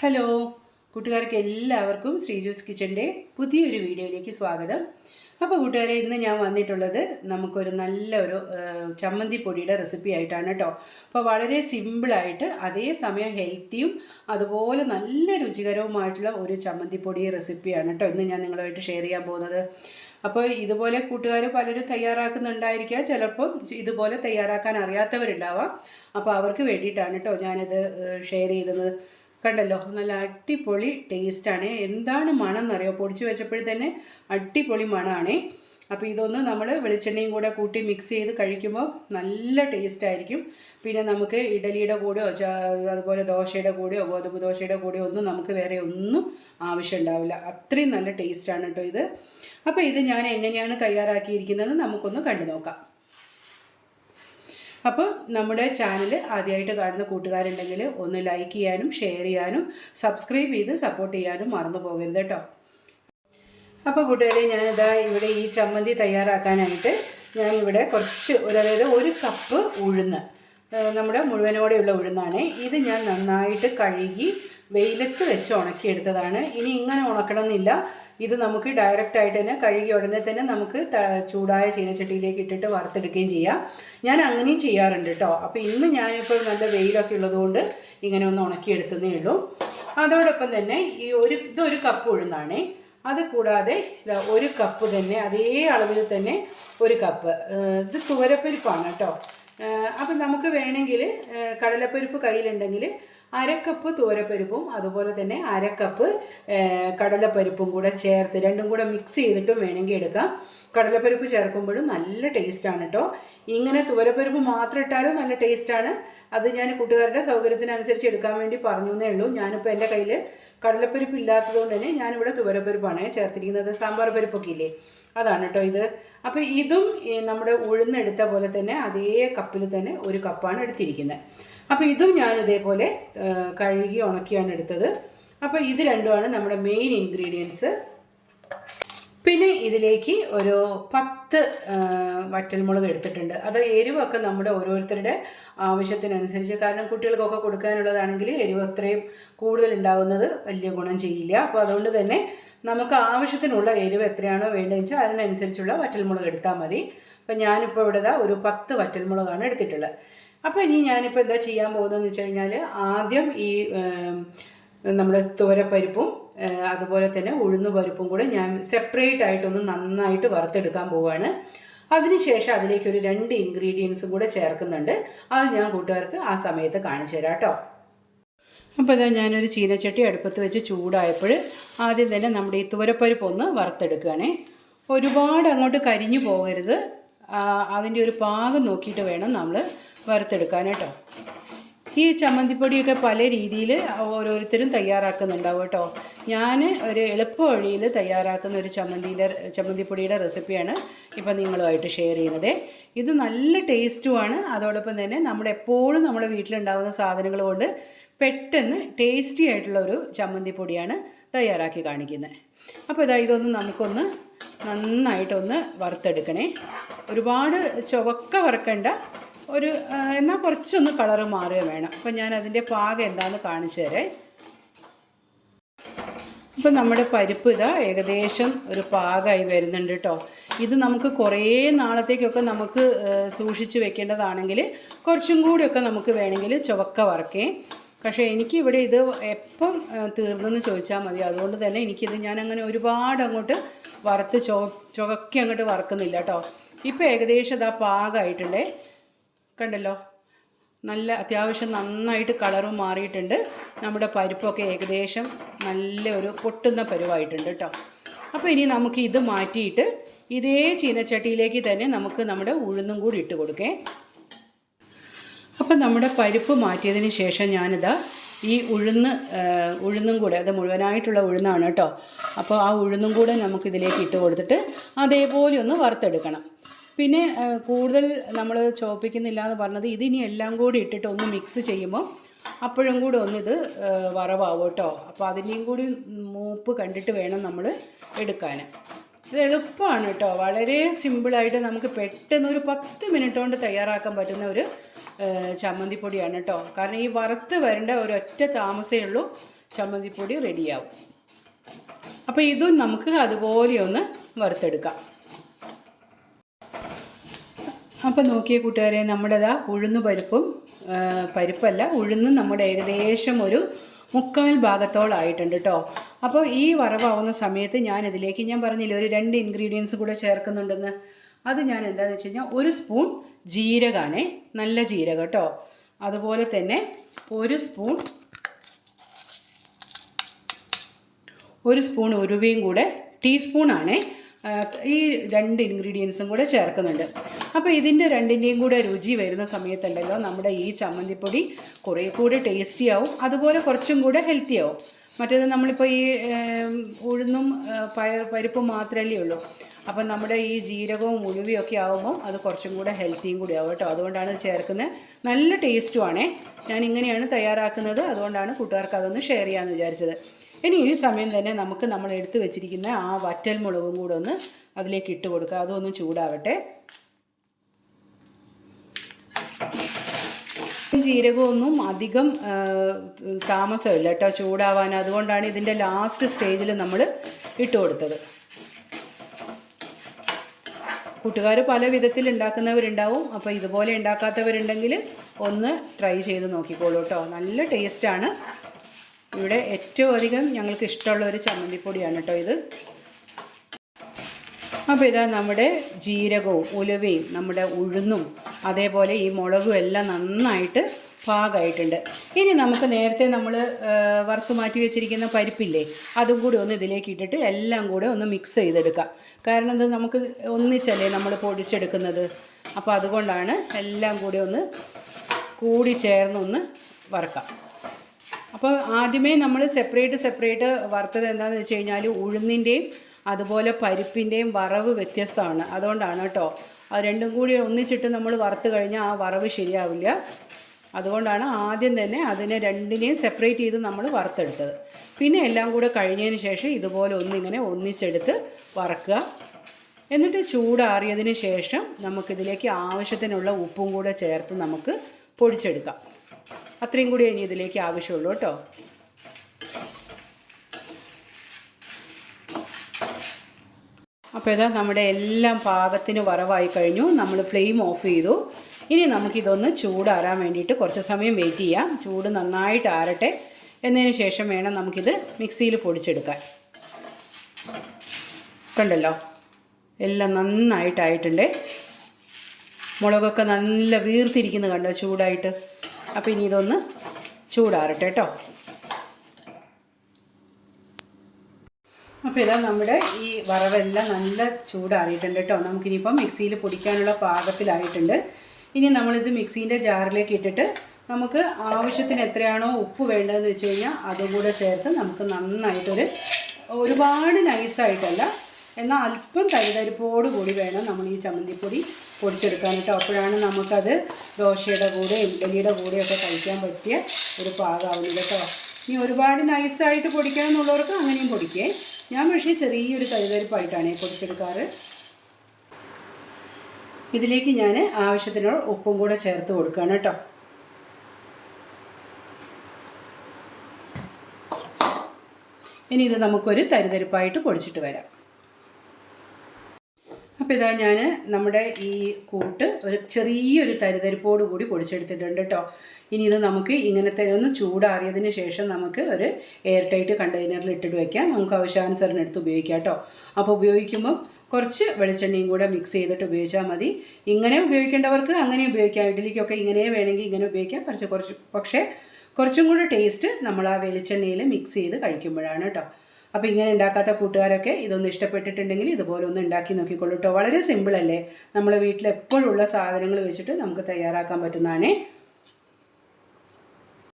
Hello കൂട്ടുകാർക്ക് എല്ലാവർക്കും ശ്രീജോസ് കിച്ചന്റെ പുതിയൊരു വീഡിയോയിലേക്ക് സ്വാഗതം. അപ്പോൾ കൂട്ടുകാരെ ഇന്ന് ഞാൻ വന്നിട്ടുള്ളത് നമുക്കൊരു നല്ല ഒരു ചമ്മന്തി ചമ്മന്തിപ്പൊടിയുടെ റെസിപ്പി ആയിട്ടാണ് കേട്ടോ അപ്പോൾ വളരെ സിമ്പിളായിട്ട് അതേസമയം ഹെൽത്തിയും അതുപോലെ നല്ല രുചികരവുമായിട്ടുള്ള ഒരു ചമ്മന്തിപ്പൊടി റെസിപ്പിയാണ് കേട്ടോ ഇന്ന് ഞാൻ നിങ്ങളുമായിട്ട് ഷെയർ ചെയ്യാൻ പോകുന്നത്. അപ്പോൾ ഇതുപോലെ കൂട്ടുകാർ പലരും തയ്യാറാക്കുന്നുണ്ടായിരിക്കാം. ചിലപ്പം ഇതുപോലെ തയ്യാറാക്കാൻ അറിയാത്തവരുണ്ടാവാം. അപ്പോൾ അവർക്ക് വേണ്ടിയിട്ടാണ് കേട്ടോ ഞാനിത് ഷെയർ ചെയ്തത്. കണ്ടല്ലോ. നല്ല അടിപൊളി ടേസ്റ്റാണ് എന്താണ് മണം എന്നറിയോ പൊടിച്ച് വെച്ചപ്പോഴേ തന്നെ അടിപൊളി മണമാണ് അപ്പോൾ ഇതൊന്ന് നമ്മൾ വെളിച്ചെണ്ണയും കൂടെ കൂട്ടി മിക്സ് ചെയ്ത് കഴിക്കുമ്പോൾ നല്ല ടേസ്റ്റ് ആയിരിക്കും. പിന്നെ നമുക്ക് ഇഡലിയുടെ കൂടെയോ അതുപോലെ ദോശയുടെ കൂടെയോ ഗോതമ്പ് ദോശയുടെ കൂടെയോ ഒന്നും നമുക്ക് വേറെ ഒന്നും ആവശ്യം ഉണ്ടാവില്ല അത്രയും നല്ല ടേസ്റ്റാണ് കേട്ടോ ഇത്. അപ്പോൾ ഇത് ഞാൻ എങ്ങനെയാണ് തയ്യാറാക്കിയിരിക്കുന്നത് നമുക്കൊന്ന് കണ്ടു നോക്കാം അപ്പോൾ നമ്മുടെ ചാനൽ ആദ്യമായിട്ട് കാണുന്ന കൂട്ടുകാരുണ്ടെങ്കിൽ ഒന്ന് ലൈക്ക് ചെയ്യാനും ഷെയർ ചെയ്യാനും സബ്സ്ക്രൈബ് ചെയ്ത് സപ്പോർട്ട് ചെയ്യാനും മറന്നു പോകരുത് കേട്ടോ അപ്പോൾ കൂട്ടുകാരെ ഞാനിതാ ഇവിടെ ഈ ചമ്മന്തി തയ്യാറാക്കാനായിട്ട് ഞാനിവിടെ കുറച്ച് ഒരു അതായത് ഒരു കപ്പ് ഉഴുന്ന് നമ്മുടെ മുഴുവനോടെയുള്ള ഉഴുന്നാണ്. ഇത് ഞാൻ നന്നായിട്ട് കഴുകി വെയിലത്ത് വെച്ച് ഉണക്കിയെടുത്തതാണ്. ഇനി ഇങ്ങനെ ഉണക്കണമെന്നില്ല. ഇത് നമുക്ക് ഡയറക്റ്റ് ആയിട്ട് തന്നെ കഴുകി ഉടനെ തന്നെ നമുക്ക് ചൂടായ ചീനച്ചട്ടിയിലേക്ക് ഇട്ടിട്ട് വറുത്തെടുക്കുകയും ചെയ്യാം. ഞാൻ അങ്ങനെയും ചെയ്യാറുണ്ട് കേട്ടോ അപ്പോൾ ഇന്ന് ഞാനിപ്പോൾ നല്ല വെയിലൊക്കെ ഉള്ളതുകൊണ്ട് ഇങ്ങനെ ഒന്ന് ഉണക്കിയെടുത്തതേ ഉള്ളൂ. അതോടൊപ്പം തന്നെ ഈ ഒരു ഇതൊരു കപ്പ് ഉഴുന്നാണേ. അത് കൂടാതെ ഒരു കപ്പ് തന്നെ അതേ അളവിൽ തന്നെ ഒരു കപ്പ്. ഇത് തുവരപ്പരിപ്പാണ് കേട്ടോ അപ്പം നമുക്ക് വേണമെങ്കിൽ കടലപ്പരിപ്പ് കയ്യിലുണ്ടെങ്കിൽ അരക്കപ്പ് തോരപ്പരിപ്പും അതുപോലെ തന്നെ അരക്കപ്പ് കടലപ്പരിപ്പും കൂടെ ചേർത്ത് രണ്ടും കൂടെ മിക്സ് ചെയ്തിട്ടും വേണമെങ്കിൽ എടുക്കാം. കടലപ്പരിപ്പ് ചേർക്കുമ്പോഴും നല്ല ടേസ്റ്റാണ് കേട്ടോ ഇങ്ങനെ തുവരപ്പരിപ്പ് മാത്രം ഇട്ടാലും നല്ല ടേസ്റ്റാണ് അത് ഞാൻ കൂട്ടുകാരുടെ സൗകര്യത്തിനനുസരിച്ച് എടുക്കാൻ വേണ്ടി പറഞ്ഞു എന്നേ ഉള്ളൂ. ഞാനിപ്പോൾ എന്റെ കയ്യിൽ കടലപ്പരിപ്പ് ഇല്ലാത്തതുകൊണ്ട് തന്നെ ഞാനിവിടെ തുവരപ്പരിപ്പാണ് ചേർത്തിരിക്കുന്നത്. സാമ്പാർ പരിപ്പൊക്കെ ഇല്ലേ? അതാണ് കേട്ടോ ഇത്. അപ്പോൾ ഇതും നമ്മുടെ ഉഴുന്നെടുത്ത പോലെ തന്നെ അതേ കപ്പിൽ തന്നെ ഒരു കപ്പാണ് എടുത്തിരിക്കുന്നത്. അപ്പോൾ ഇതും ഞാൻ ഇതേപോലെ കഴുകി ഉണക്കിയാണ് എടുത്തത്. അപ്പോൾ ഇത് രണ്ടുമാണ് നമ്മുടെ മെയിൻ ഇൻഗ്രീഡിയൻസ് പിന്നെ ഇതിലേക്ക് ഒരു പത്ത് വറ്റൽമുളക് എടുത്തിട്ടുണ്ട്. അത് എരിവൊക്കെ നമ്മുടെ ഓരോരുത്തരുടെ ആവശ്യത്തിനനുസരിച്ച് കാരണം കുട്ടികൾക്കൊക്കെ കൊടുക്കാനുള്ളതാണെങ്കിൽ എരിവ് അത്രയും കൂടുതൽ ഉണ്ടാവുന്നത് വലിയ ഗുണം ചെയ്യില്ല. അപ്പോൾ അതുകൊണ്ട് തന്നെ നമുക്ക് ആവശ്യത്തിനുള്ള എരിവ് എത്രയാണോ വേണ്ടതെന്ന് വെച്ചാൽ അതിനനുസരിച്ചുള്ള വറ്റൽമുളക് എടുത്താൽ മതി. അപ്പം ഞാനിപ്പോൾ ഇവിടെ ഒരു പത്ത് വറ്റൽമുളകാണ് എടുത്തിട്ടുള്ളത്. അപ്പോൾ ഇനി ഞാനിപ്പോൾ എന്താ ചെയ്യാൻ പോകുന്നതെന്ന് വെച്ച് കഴിഞ്ഞാൽ ആദ്യം ഈ നമ്മുടെ തുവരപ്പരിപ്പും ആ, അതുപോലെ തന്നെ ഉഴുന്ന് പരിപ്പും കൂടെ ഞാൻ സെപ്പറേറ്റ് ആയിട്ടൊന്ന് നന്നായിട്ട് വറുത്തെടുക്കാൻ പോവുകയാണ് അതിനുശേഷം അതിലേക്ക് ഒരു രണ്ട് ഇൻഗ്രീഡിയൻസും കൂടെ ചേർക്കുന്നുണ്ട്. അത് ഞാൻ കൂട്ടുകാർക്ക് ആ സമയത്ത് കാണിച്ചു തരാം കേട്ടോ അപ്പോൾ ഇതാ ഞാനൊരു ചീനച്ചട്ടി അടുപ്പത്ത് വെച്ച് ചൂടായപ്പോൾ ആദ്യം തന്നെ നമ്മുടെ ഈ തുവരപ്പരിപ്പ് ഒന്ന് വറുത്തെടുക്കുകയാണേ. ഒരുപാട് അങ്ങോട്ട് കരിഞ്ഞു പോകരുത്. അതിന്റെ ഒരു പാകം നോക്കിയിട്ട് വേണം നമ്മൾ വറുത്തെടുക്കാൻ കേട്ടോ ഈ ചമ്മന്തിപ്പൊടിയൊക്കെ പല രീതിയിൽ ഓരോരുത്തരും തയ്യാറാക്കുന്നുണ്ടാവും കേട്ടോ. ഞാൻ ഒരു എളുപ്പ വഴിയിൽ തയ്യാറാക്കുന്ന ഒരു ചമ്മന്തിയുടെ ചമ്മന്തിപ്പൊടിയുടെ റെസിപ്പിയാണ് ഇപ്പം നിങ്ങളുമായിട്ട് ഷെയർ ചെയ്യുന്നത്. ഇത് നല്ല ടേസ്റ്റുമാണ്. അതോടൊപ്പം തന്നെ നമ്മുടെ എപ്പോഴും നമ്മുടെ വീട്ടിലുണ്ടാകുന്ന സാധനങ്ങൾ കൊണ്ട് പെട്ടെന്ന് ടേസ്റ്റി ആയിട്ടുള്ള ഒരു ചമ്മന്തിപ്പൊടിയാണ് തയ്യാറാക്കി കാണിക്കുന്നത്. അപ്പോൾ ഇതാ ഇതൊന്ന് നമുക്കൊന്ന് നന്നായിട്ടൊന്ന് വറുത്തെടുക്കണേ. ഒരുപാട് ചുവക്ക വറുക്കണ്ട. ഒരു എന്നാൽ കുറച്ചൊന്ന് കളറ് മാറുക വേണം. അപ്പം ഞാൻ അതിന്റെ പാകം എന്താണെന്ന് കാണിച്ചു തരാം. ഇപ്പം നമ്മുടെ പരിപ്പ് ഇതാ ഏകദേശം ഒരു പാകമായി വരുന്നുണ്ട് കേട്ടോ ഇത് നമുക്ക് കുറേ നാളത്തേക്കൊക്കെ നമുക്ക് സൂക്ഷിച്ച് വെക്കേണ്ടതാണെങ്കിൽ കുറച്ചും കൂടിയൊക്കെ നമുക്ക് വേണമെങ്കിൽ ചുവക്ക വറക്കേ. പക്ഷേ എനിക്ക് ഇവിടെ ഇത് എപ്പം തീർന്നെന്ന് ചോദിച്ചാൽ മതി. അതുകൊണ്ട് തന്നെ എനിക്കിത് ഞാൻ അങ്ങനെ ഒരുപാട് അങ്ങോട്ട് വറുത്ത് ചുവക്കി അങ്ങോട്ട് വറക്കുന്നില്ല കേട്ടോ ഇപ്പോൾ ഏകദേശം ഇതാ പാകമായിട്ടുണ്ടേ. കണ്ടല്ലോ? നല്ല അത്യാവശ്യം നന്നായിട്ട് കളറും മാറിയിട്ടുണ്ട്. നമ്മുടെ പരിപ്പൊക്കെ ഏകദേശം നല്ല ഒരു പൊട്ടുന്ന പരുവായിട്ടുണ്ട് കേട്ടോ അപ്പോൾ ഇനി നമുക്ക് ഇത് മാറ്റിയിട്ട് ഇതേ ചീനച്ചട്ടിയിലേക്ക് തന്നെ നമുക്ക് നമ്മുടെ ഉഴുന്നും കൂടി ഇട്ട് കൊടുക്കേ. അപ്പം നമ്മുടെ പരിപ്പ് മാറ്റിയതിന് ശേഷം ഞാനിതാ ഈ ഉഴുന്ന് ഉഴുന്നും കൂടെ അത് മുഴുവനായിട്ടുള്ള ഉഴുന്നാണ് കേട്ടോ അപ്പോൾ ആ ഉഴുന്നും കൂടെ നമുക്കിതിലേക്ക് ഇട്ട് കൊടുത്തിട്ട് അതേപോലെ ഒന്ന് വറുത്തെടുക്കണം. പിന്നെ കൂടുതൽ നമ്മൾ ചോപ്പിക്കുന്നില്ല എന്ന് പറഞ്ഞത് ഇതിനി എല്ലാം കൂടി ഇട്ടിട്ട് ഒന്ന് മിക്സ് ചെയ്യുമ്പോൾ അപ്പോഴും കൂടി ഒന്നിത് വറവാവും കേട്ടോ. അപ്പോൾ അതിനെയും കൂടി മൂപ്പ് കണ്ടിട്ട് വേണം നമ്മൾ എടുക്കാൻ ഇത് എളുപ്പമാണ് കേട്ടോ. വളരെ സിമ്പിളായിട്ട് നമുക്ക് പെട്ടെന്ന് ഒരു പത്ത് മിനിറ്റ് കൊണ്ട് തയ്യാറാക്കാൻ പറ്റുന്ന ഒരു ചമ്മന്തിപ്പൊടിയാണ് കേട്ടോ. കാരണം ഈ വറുത്ത് വരേണ്ട ഒരൊറ്റ താമസമേ ഉള്ളൂ ചമ്മന്തിപ്പൊടി റെഡിയാവും അപ്പോൾ ഇതും നമുക്ക് അതുപോലെ ഒന്ന് വറുത്തെടുക്കാം. അപ്പം നോക്കിയ കൂട്ടുകാരെ നമ്മുടേതാ ഉഴുന്ന് പരിപ്പും പരിപ്പല്ല ഉഴുന്നും നമ്മുടെ ഏകദേശം ഒരു മുക്കാൽ ഭാഗത്തോളായിട്ടുണ്ട് കേട്ടോ അപ്പോൾ ഈ വറവാവുന്ന സമയത്ത് ഞാൻ ഇതിലേക്ക് ഞാൻ പറഞ്ഞില്ല ഒരു രണ്ട് ഇൻഗ്രീഡിയൻസ് കൂടെ ചേർക്കുന്നുണ്ടെന്ന്. അത് ഞാൻ എന്താണെന്ന് വെച്ച് കഴിഞ്ഞാൽ ഒരു സ്പൂൺ ജീരകമാണേ നല്ല ജീരകം കേട്ടോ അതുപോലെ തന്നെ ഒരു സ്പൂൺ ഒരു സ്പൂൺ ഉരുവയും കൂടെ ടീസ്പൂണാണേ ഈ രണ്ട് ഇൻഗ്രീഡിയൻസും കൂടെ ചേർക്കുന്നുണ്ട്. അപ്പോൾ ഇതിന്റെ രണ്ടിന്റെയും കൂടെ രുചി വരുന്ന സമയത്തുണ്ടല്ലോ നമ്മുടെ ഈ ചമ്മന്തിപ്പൊടി കുറേ കൂടി ടേസ്റ്റി ആവും അതുപോലെ കുറച്ചും കൂടെ ഹെൽത്തി ആവും. മറ്റേത് നമ്മളിപ്പോൾ ഈ ഉഴുന്നും പയർ പരിപ്പും മാത്രമല്ലേ ഉള്ളൂ. അപ്പം നമ്മുടെ ഈ ജീരകവും ഉഴുവിയും ഒക്കെ ആകുമ്പോൾ അത് കുറച്ചും കൂടെ ഹെൽത്തിയും കൂടി ആവും കേട്ടോ. അതുകൊണ്ടാണ് ചേർക്കുന്നത് നല്ല ടേസ്റ്റുമാണേ ഞാൻ ഇങ്ങനെയാണ് തയ്യാറാക്കുന്നത്. അതുകൊണ്ടാണ് കൂട്ടുകാർക്ക് അതൊന്ന് ഷെയർ ചെയ്യാമെന്ന് വിചാരിച്ചത്. ഇനി ഈ സമയം തന്നെ നമുക്ക് നമ്മൾ എടുത്തു വെച്ചിരിക്കുന്ന ആ വറ്റൽ മുളകും കൂടെ ഒന്ന് അതിലേക്ക് ഇട്ട് കൊടുക്കുക. അതൊന്ന് ചൂടാവട്ടെ. ജീരകമൊന്നും അധികം താമസമില്ല കേട്ടോ ചൂടാവാൻ. അതുകൊണ്ടാണ് ഇതിന്റെ ലാസ്റ്റ് സ്റ്റേജിൽ നമ്മൾ ഇട്ട് കൊടുത്തത്. കൂട്ടുകാർ പല വിധത്തിൽ ഉണ്ടാക്കുന്നവരുണ്ടാവും. അപ്പോൾ ഇതുപോലെ ഉണ്ടാക്കാത്തവരുണ്ടെങ്കിൽ ഒന്ന് ട്രൈ ചെയ്ത് നോക്കിക്കോളൂ കേട്ടോ. നല്ല ടേസ്റ്റാണ് ഇവിടെ ഏറ്റവും അധികം ഞങ്ങൾക്ക് ഇഷ്ടമുള്ള ഒരു ചമ്മന്തിപ്പൊടിയാണ് കേട്ടോ ഇത്. അപ്പോൾ ഇതാ നമ്മുടെ ജീരകവും ഉലുവയും നമ്മുടെ ഉഴുന്നും അതേപോലെ ഈ മുളകും എല്ലാം നന്നായിട്ട് പാകമായിട്ടുണ്ട്. ഇനി നമുക്ക് നേരത്തെ നമ്മൾ വറുത്ത് മാറ്റി വെച്ചിരിക്കുന്ന പരിപ്പില്ലേ അതും കൂടി ഒന്ന് ഇതിലേക്ക് ഇട്ടിട്ട് എല്ലാം കൂടെ ഒന്ന് മിക്സ് ചെയ്തെടുക്കാം. കാരണം ഇത് നമുക്ക് ഒന്നിച്ചല്ലേ നമ്മൾ പൊടിച്ചെടുക്കുന്നത്? അപ്പോൾ അതുകൊണ്ടാണ് എല്ലാം കൂടി ഒന്ന് കൂടി ചേർന്നൊന്ന് വറക്കാം. അപ്പോൾ ആദ്യമേ നമ്മൾ സെപ്പറേറ്റ് സെപ്പറേറ്റ് വറുത്തത് എന്താണെന്ന് വെച്ച് കഴിഞ്ഞാൽ ഉഴുന്നിന്റെയും അതുപോലെ പരിപ്പിന്റെയും വറവ് വ്യത്യസ്തമാണ്. അതുകൊണ്ടാണ് കേട്ടോ. അത് രണ്ടും കൂടി ഒന്നിച്ചിട്ട് നമ്മൾ വറുത്ത് കഴിഞ്ഞാൽ ആ വറവ് ശരിയാവില്ല. അതുകൊണ്ടാണ് ആദ്യം തന്നെ അതിനെ രണ്ടിനെയും സെപ്പറേറ്റ് ചെയ്ത് നമ്മൾ വറുത്തെടുത്തത്. പിന്നെ എല്ലാം കൂടെ കഴിഞ്ഞതിന് ശേഷം ഇതുപോലെ ഒന്നിങ്ങനെ ഒന്നിച്ചെടുത്ത് വറക്കുക. എന്നിട്ട് ചൂടാറിയതിന് ശേഷം നമുക്കിതിലേക്ക് ആവശ്യത്തിനുള്ള ഉപ്പും കൂടെ ചേർത്ത് നമുക്ക് പൊടിച്ചെടുക്കാം. അത്രയും കൂടി ഇനി ഇതിലേക്ക് ആവശ്യമുള്ളൂ കേട്ടോ. അപ്പോൾ ഇതാ നമ്മുടെ എല്ലാം പാകത്തിന് വറവായി കഴിഞ്ഞു. നമ്മൾ ഫ്ലെയിം ഓഫ് ചെയ്തു. ഇനി നമുക്കിതൊന്ന് ചൂടാറാൻ വേണ്ടിയിട്ട് കുറച്ച് സമയം വെയിറ്റ് ചെയ്യാം. ചൂട് നന്നായിട്ട് ആറട്ടെ എന്നതിന് ശേഷം വേണം നമുക്കിത് മിക്സിയിൽ പൊടിച്ചെടുക്കാൻ. കണ്ടല്ലോ? എല്ലാം നന്നായിട്ടായിട്ടുണ്ട്. മുളകൊക്കെ നല്ല വീർത്തിരിക്കുന്നു കണ്ടോ ചൂടായിട്ട്? അപ്പോൾ ഇനി ഇതൊന്ന് ചൂടാറട്ടെ കേട്ടോ. അപ്പോൾ ഇതാ നമ്മുടെ ഈ വറവെല്ലാം നല്ല ചൂടാറിയിട്ടുണ്ട് കേട്ടോ. നമുക്കിനിയിപ്പം മിക്സിയിൽ പൊടിക്കാനുള്ള പാകത്തിലായിട്ടുണ്ട്. ഇനി നമ്മളിത് മിക്സീന്റെ ജാറിലേക്ക് ഇട്ടിട്ട് നമുക്ക് ആവശ്യത്തിന് എത്രയാണോ ഉപ്പ് വേണ്ടതെന്ന് വെച്ച് കഴിഞ്ഞാൽ അതും കൂടെ ചേർത്ത് നമുക്ക് നന്നായിട്ടൊരു ഒരുപാട് നൈസായിട്ടല്ല എന്നാൽ അല്പം തരിതരിപ്പോട് കൂടി വേണം നമ്മൾ ഈ ചമ്മന്തിപ്പൊടി പൊടിച്ചെടുക്കാൻ കേട്ടോ. അപ്പോഴാണ് നമുക്കത് ദോശയുടെ കൂടെ ഇഡലിയുടെ കൂടെയൊക്കെ കഴിക്കാൻ പറ്റിയ ഒരു പാകമാവുന്നത് കേട്ടോ. ഇനി ഒരുപാട് നൈസായിട്ട് പൊടിക്കണം എന്നുള്ളവർക്ക് അങ്ങനെയും പൊടിക്കേ. ഞാൻ പക്ഷേ ചെറിയൊരു തരിതരിപ്പായിട്ടാണ് പൊടിച്ചെടുക്കാറ്. ഇതിലേക്ക് ഞാൻ ആവശ്യത്തിനുള്ള ഉപ്പും കൂടെ ചേർത്ത് കൊടുക്കുകയാണ് കേട്ടോ. ഇനി ഇത് നമുക്കൊരു തരിതരിപ്പായിട്ട് പൊടിച്ചിട്ട് വരാം. അപ്പോൾ ഇതാ ഞാൻ നമ്മുടെ ഈ കൂട്ട് ഒരു ചെറിയൊരു തരിതരിപ്പോട് കൂടി പൊടിച്ചെടുത്തിട്ടുണ്ട് കേട്ടോ ഇനി ഇത് നമുക്ക് ഇങ്ങനത്തെ ഒന്ന് ചൂടാറിയതിന് ശേഷം നമുക്ക് ഒരു എയർ ടൈറ്റ് കണ്ടെയ്നറിൽ ഇട്ടിട്ട് വയ്ക്കാം നമുക്ക് ആവശ്യാനുസരണം എടുത്ത് ഉപയോഗിക്കാം കേട്ടോ അപ്പോൾ ഉപയോഗിക്കുമ്പം കുറച്ച് വെളിച്ചെണ്ണയും കൂടെ മിക്സ് ചെയ്തിട്ട് ഉപയോഗിച്ചാൽ മതി. ഇങ്ങനെ ഉപയോഗിക്കേണ്ടവർക്ക് അങ്ങനെ ഉപയോഗിക്കാം. ഇഡ്ഡലിക്കൊക്കെ ഇങ്ങനെ വേണമെങ്കിൽ ഇങ്ങനെ ഉപയോഗിക്കാം. കുറച്ച് കുറച്ച് പക്ഷേ കുറച്ചും കൂടെ ടേസ്റ്റ് നമ്മൾ ആ വെളിച്ചെണ്ണയിൽ മിക്സ് ചെയ്ത് കഴിക്കുമ്പോഴാണ് കേട്ടോ അപ്പോൾ ഇങ്ങനെ ഉണ്ടാക്കാത്ത കൂട്ടുകാരൊക്കെ ഇതൊന്ന് ഇഷ്ടപ്പെട്ടിട്ടുണ്ടെങ്കിൽ ഇതുപോലെ ഒന്ന് ഉണ്ടാക്കി നോക്കിക്കൊള്ളൂ കേട്ടോ വളരെ സിമ്പിളല്ലേ നമ്മൾ വീട്ടിൽ എപ്പോഴുള്ള സാധനങ്ങൾ വെച്ചിട്ട് നമുക്ക് തയ്യാറാക്കാൻ പറ്റുന്നതാണേ.